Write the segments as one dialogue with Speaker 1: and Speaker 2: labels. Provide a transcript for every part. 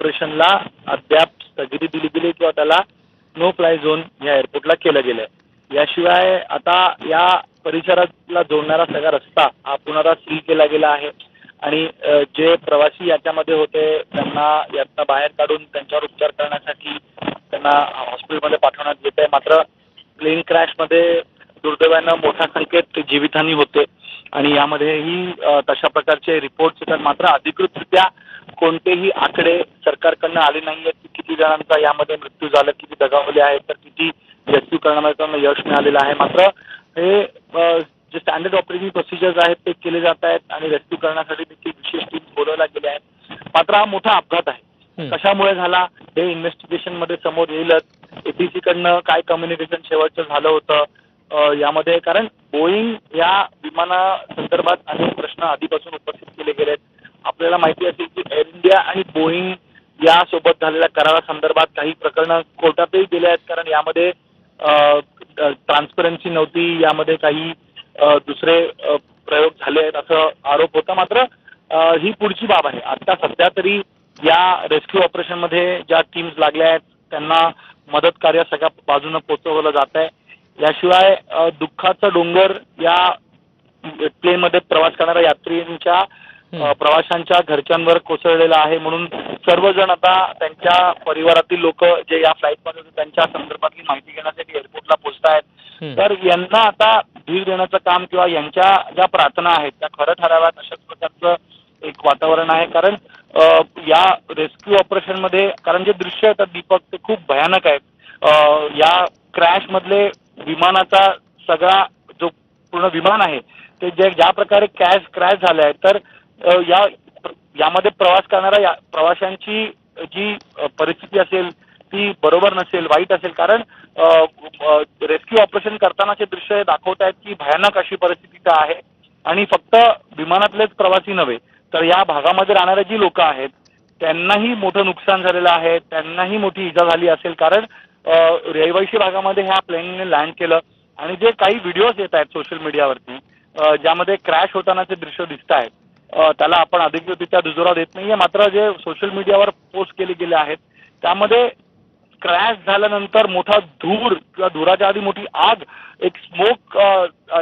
Speaker 1: ऑपरेशनला अद्याप स्थगिती दिली गेली किंवा त्याला नो फ्लाय झोन या एअरपोर्टला केलं गेलं आहे याशिवाय आता या परिसराला जोडणारा सगळा रस्ता हा पुन्हा सील केला गेला आहे. आणि जे प्रवासी याच्यामध्ये होते त्यांना यातनं बाहेर काढून त्यांच्यावर उपचार करण्यासाठी त्यांना हॉस्पिटलमध्ये पाठवण्यात येत आहे. मात्र प्लेन क्रॅशमध्ये दुर्दैवानं मोठ्या संख्येत जीवितहानी होते. आणि यामध्येही तशा प्रकारचे रिपोर्ट्स येतात. मात्र अधिकृतरित्या कोणतेही आकडे सरकारकडनं आले नाही आहेत की किती जणांचा यामध्ये मृत्यू झाला किती दगावले आहेत तर किती रेस्क्यू करण्यामध्ये यश मिळालेलं आहे. मात्र हे जे स्टँडर्ड ऑपरेटिंग प्रोसिजर्स आहेत ते केले जात आहेत आणि रेस्क्यू करण्यासाठी देखील विशेष टीम बोलवल्या गेल्या आहेत. मात्र हा मोठा अपघात आहे. कशामुळे झाला? हे इन्व्हेस्टिगेशनमध्ये समोर येईलच. एटीसी कडनं काय कम्युनिकेशन शेवटचं झालं होतं? यामध्ये कारण बोईंग या विमानासंदर्भात अनेक प्रश्न आधीपासून उपस्थित केले गेले आहेत आपल्याला माहिती असेल की एअर इंडिया आणि बोईंग यासोबत झालेल्या करारासंदर्भात काही प्रकरणं कोर्टातही गेले आहेत. कारण यामध्ये ट्रान्सपरन्सी नव्हती. यामध्ये काही दुसरे प्रयोग झाले आहेत असं आरोप होता. मात्र ही पुढची बाब आहे. आता सध्या तरी या रेस्क्यू ऑपरेशनमध्ये ज्या टीम्स लागल्या आहेत त्यांना मदत कार्य सगळ्या बाजूनं पोहोचवलं जात आहे. याशिवाय दुःखाचा डोंगर या प्लेनमध्ये प्रवास करणाऱ्या यात्रींच्या प्रवाशांच्या घरच्यांवर कोसळलेला आहे. म्हणून सर्वजण आता त्यांच्या परिवारातील लोक जे या फ्लाईटमध्ये होते त्यांच्या संदर्भातली माहिती घेण्यासाठी एअरपोर्टला पोहोचत आहेत. तर यांना आता धीर देण्याचं काम किंवा यांच्या ज्या प्रार्थना आहेत त्या खरं ठराव्यात अशाच प्रकारचं एक वातावरण आहे. कारण या रेस्क्यू ऑपरेशनमध्ये कारण जे दृश्य येतात दीपक ते खूप भयानक आहेत. या क्रॅश मधले विमानाचा सगळा जो पूर्ण विमान आहे ते जे ज्या प्रकारे क्रॅश क्रॅश झालं आहे तर या यामध्ये प्रवास करणाऱ्या या प्रवाशांची जी परिस्थिती असेल ती बरोबर नसेल वाईट असेल. कारण रेस्क्यू ऑपरेशन करतानाचे दृश्य हे दाखवत आहेत की भयानक अशी परिस्थिती तर आहे. आणि फक्त विमानातलेच प्रवासी नव्हे तर या भागामध्ये राहणारे जी लोक आहेत त्यांनाही मोठं नुकसान झालेलं आहे त्यांनाही मोठी इजा झाली असेल. कारण अ, रहिवाशी भागामध्ये ह्या प्लेनने लँड केलं आणि जे काही व्हिडिओज येत आहेत सोशल मीडियावरती ज्यामध्ये क्रॅश होतानाचे दृश्य दिसत आहेत त्याला आपण अधिकृतरित्या दुजोरा देत नाहीये. मात्र जे सोशल मीडियावर पोस्ट केले गेले आहेत त्यामध्ये क्रॅश झाल्यानंतर मोठा धूर किंवा धुराच्या आधी मोठी आग एक स्मोक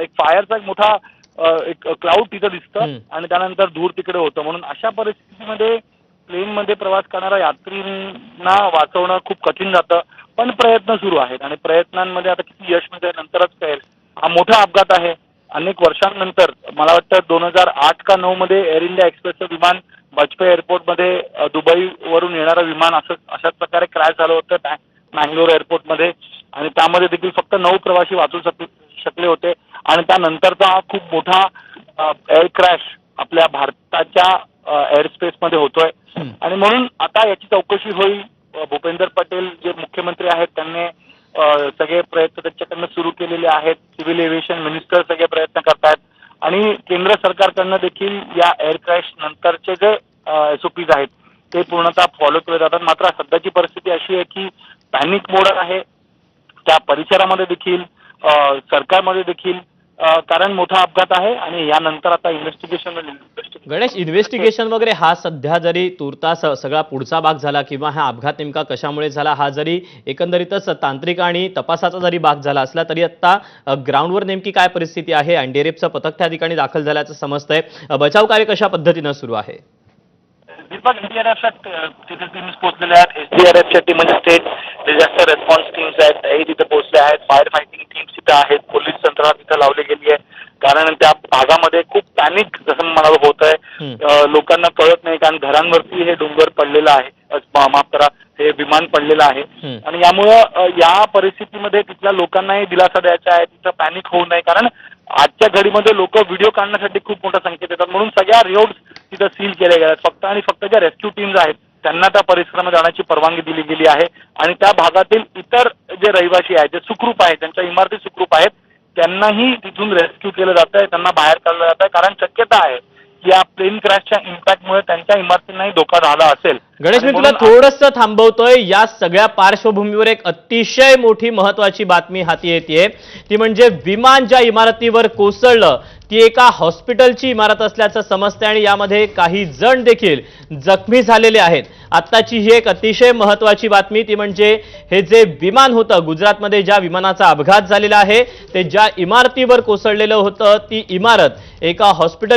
Speaker 1: एक फायरचा एक मोठा एक क्लाउड तिथं दिसतं. आणि त्यानंतर धूर तिकडे होतं. म्हणून अशा परिस्थितीमध्ये प्लेनमध्ये प्रवास करणाऱ्या यात्रींना वाचवणं खूप कठीण जातं. पण प्रयत्न सुरू आहेत आणि प्रयत्नांमध्ये आता किती यश मिळतंय नंतरच कळेल. हा मोठा अपघात आहे. अनेक वर्षांनंतर मला वाटतं दोन हजार आठ का नऊ मध्ये एअर इंडिया एक्सप्रेसचं विमान वाजपेयी एअरपोर्टमध्ये दुबईवरून येणारं विमान असं अशाच प्रकारे क्रॅश झालं होतं मँगलोर एअरपोर्टमध्ये आणि त्यामध्ये देखील फक्त नऊ प्रवासी वाचू शक शकले होते. आणि त्यानंतरचा हा खूप मोठा एअर क्रॅश आपल्या भारताच्या एअर स्पेसमध्ये होतोय. आणि म्हणून आता याची चौकशी होईल. भूपेंद्र पटेल जे मुख्यमंत्री आहेत त्यांनी सगळे प्रयत्न त्यांच्याकडनं सुरू केलेले आहेत. सिव्हिल एव्हिएशन मिनिस्टर सगळे प्रयत्न करतायत. आणि केंद्र सरकारकडनं देखील या एअर क्रॅश नंतरचे जे एसओपीज आहेत ते पूर्णतः फॉलो केले जातात. मात्र सध्याची परिस्थिती अशी आहे की पॅनिक मोड आहे. त्या परिसरामध्ये देखील सरकारमध्ये देखील कारण मोठा अपघात आहे आणि यानंतर आता इन्व्हेस्टिगेशन
Speaker 2: गणेश इन्व्हेस्टिगेशन वगैरे हा सध्या जरी तुर्तास सगळा पुढचा भाग झाला किंवा हा अपघात नेमका कशामुळे झाला हा जरी एकंदरीतच तांत्रिक आणि तपासाचा जरी भाग झाला असला तरी आता ग्राउंडवर नेमकी काय परिस्थिती आहे? एनडीआरएफचं पथक त्या ठिकाणी दाखल झाल्याचं समजतंय. अ, बचाव कार्य कशा पद्धतीनं सुरू आहे?
Speaker 1: दीपक एनडीआरएफच्या तिथे टीम्स पोहोचलेल्या आहेत. एसडीआरएफच्या टीम म्हणजे स्टेट डिझास्टर रिस्पॉन्स टीम्स आहेत. तिथे पोहोचल्या आहेत. फायर फायटिंग टीम्स तिथे आहेत पोलीस यंत्रणा तिथे लावली गेली आहे कारण त्या भागामध्ये खूप पॅनिक जसं मला होत आहे लोकांना कळत नाही कारण घरांवरती हे डोंगर पडलेलं आहे. माफ करा हे विमान पडलेलं आहे. आणि यामुळं या परिस्थितीमध्ये तिथल्या लोकांनाही दिलासा द्यायचा आहे. तिथं पॅनिक होऊ नये. कारण आजच्या घडीमध्ये लोक व्हिडिओ काढण्यासाठी खूप मोठा संकेत येतात म्हणून सगळ्या रोड तिथं सील केले गेले आहेत फक्त आणि फक्त ज्या रेस्क्यू टीम्स आहेत त्यांना त्या परिसरामध्ये जाण्याची परवानगी दिली गेली आहे. आणि त्या भागातील इतर जे रहिवासी आहेत जे सुखरूप आहेत त्यांच्या इमारती सुखरूप आहेत त्यांनाही तिथून रेस्क्यू केलं जात आहे त्यांना बाहेर काढलं जात आहे कारण शक्यता आहे या प्लेन क्रॅशच्या इम्पॅक्टमुळे त्यांच्या इमारतींनाही धोका झाला असेल.
Speaker 2: गणेश मी तुला थोडंसं थांबवतोय. या सगळ्या पार्श्वभूमीवर एक अतिशय मोठी महत्वाची बातमी हाती येते ती म्हणजे विमान ज्या इमारतीवर कोसळलं ती एका हॉस्पिटलची इमारत असल्याचं समजते आणि यामध्ये काही जण देखील जखमी झालेले आहेत. आत्ताची ही एक अतिशय महत्वाची बातमी ती म्हणजे हे जे विमान होतं गुजरातमध्ये ज्या विमानाचा अपघात झालेला आहे ते ज्या इमारतीवर कोसळलेलं होतं ती इमारत एका हॉस्पिटल